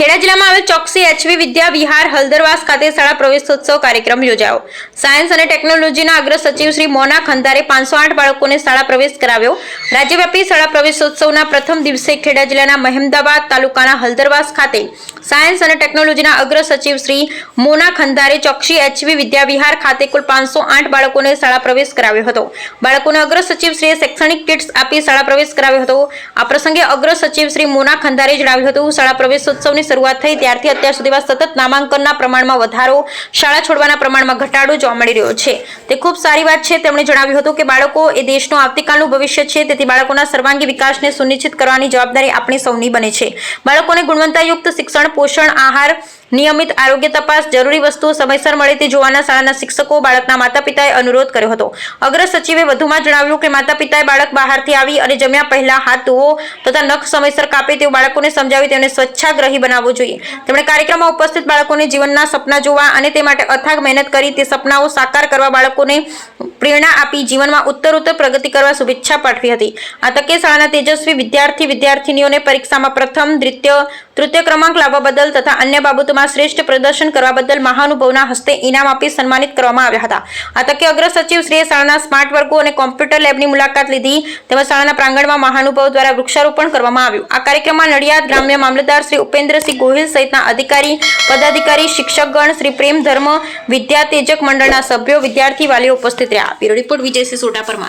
ખેડા જિલ્લામાં આવેલ ચોકસી એચવી વિદ્યા વિહાર હલદરવાસ ખાતે શાળા પ્રવેશોત્સવ કાર્યક્રમ યોજાયો. સાયન્સ અને ટેકનોલોજીના અગ્ર સચિવ શ્રી મોના ખંધારે પાંચસો આઠ બાળકોને શાળા પ્રવેશ કરાવ્યો. રાજ્યવ્યાપી શાળા પ્રવેશોત્સવના પ્રથમ દિવસે ખેડા જિલ્લાના મહેમદાબાદ તાલુકાના હલદરવાસ ખાતે સાયન્સ અને ટેકનોલોજીના અગ્ર સચિવ શ્રી મોના ખંધારે ચોકસી એચવી વિદ્યા વિહાર ખાતે કુલ પાંચસો આઠ બાળકોને શાળા પ્રવેશ કરાવ્યો હતો. બાળકોને અગ્ર સચિવ શ્રીએ શૈક્ષણિક કિટ્સ આપી શાળા પ્રવેશ કરાવ્યો હતો. આ પ્રસંગે અગ્ર સચિવ શ્રી મોના ખંધારે જણાવ્યું હતું, શાળા પ્રવેશોત્સવની શરૂઆત થઈ ત્યારથી અત્યાર સુધીમાં સતત નામાંકનના પ્રમાણમાં વધારો, શાળા છોડવાના પ્રમાણમાં ઘટાડો જોવા મળી રહ્યો છે. તે ખૂબ સારી વાત છે, તેમણે જણાવ્યું હતું કે બાળકો એ દેશનું આવતીકાલનું ભવિષ્ય છે, તેથી બાળકોના સર્વાંગી વિકાસને સુનિશ્ચિત કરવાની જવાબદારી આપણી સૌની બને છે. બાળકોને ગુણવત્તાયુક્ત શિક્ષણ, પોષણ, આહાર નિયમિત આરોગ્ય તપાસ જરૂરી વસ્તુઓ સમયસર મળે તે જોવાના શાળાના શિક્ષકો બાળકના માતા પિતાએ અનુરોધ કર્યો હતો. અગ્ર સચિવે વધુમાં જણાવ્યું કે માતા પિતાએ બાળક બહારથી આવી અને જમ્યા પહેલા હાથ ધોવો તથા નખ સમયસર કાપે તેવું બાળકોને સમજાવી તેમને સ્વચ્છાગ્રહી બનાવવો જોઈએ. તેમણે કાર્યક્રમમાં ઉપસ્થિત બાળકોને જીવનના સપના જોવા અને તે માટે અથાગ મહેનત કરી તે સપનાઓ સાકાર કરવા બાળકોને પ્રેરણા આપી જીવનમાં ઉત્તરોત્તર પ્રગતિ કરવા શુભેચ્છા પાઠવી હતી. આ તકે શાળાના તેજસ્વી વિદ્યાર્થી વિદ્યાર્થીનીઓને પરીક્ષામાં પ્રથમ, દ્વિતીય, તૃતીય ક્રમાંક લાવવા બદલ તથા અન્ય બાબતોમાં શ્રેષ્ઠ પ્રદર્શન કરવા બદલ મહાનુભાવના હસ્તે ઇનામ આપી સન્માનિત કરવામાં આવ્યા હતા. આ તકે અગ્ર સચિવ શ્રીએ શાળાના સ્માર્ટ વર્ગો અને કોમ્પ્યુટર લેબની મુલાકાત લીધી. તેમજ શાળાના પ્રાંગણમાં મહાનુભાવ દ્વારા વૃક્ષારોપણ કરવામાં આવ્યું. આ કાર્યક્રમમાં નડિયાદ ગ્રામ્ય મામલતદાર શ્રી ઉપેન્દ્રસિંહ ગોહિલ સહિતના અધિકારી, પદાધિકારી, શિક્ષકગણ, શ્રી પ્રેમ ધર્મ વિદ્યા તેજક મંડળના સભ્યો વિદ્યાર્થી વાલીઓ ઉપસ્થિત રહ્યા. Bureau report Vijaysinh Sota Parmar.